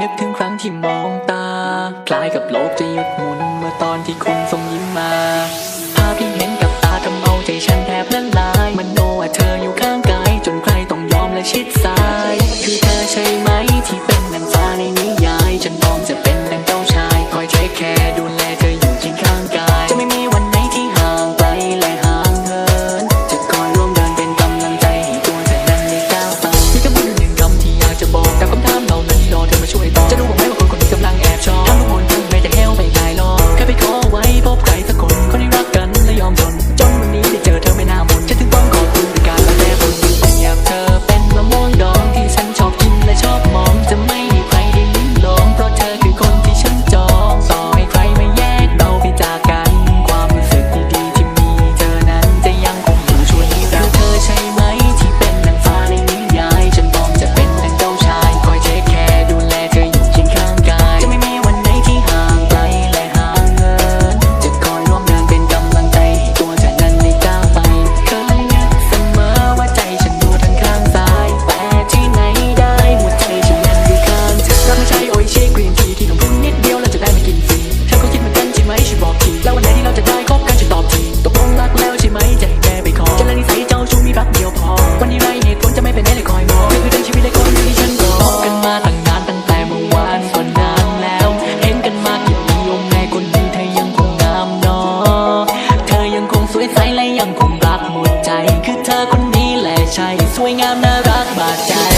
นึกถึงครั้งที่มองตา คล้ายกับโลกจะหยุดหมุน เมื่อตอนที่คุณส่งยิ้มมา ภาพที่เห็นกับตาทำเอาใจฉันแทบละลาย มันโนว่าเธออยู่ข้างกาย จนใครต้องยอมและชิดซ้าย ชายสวยงามน่ารักบาดใจ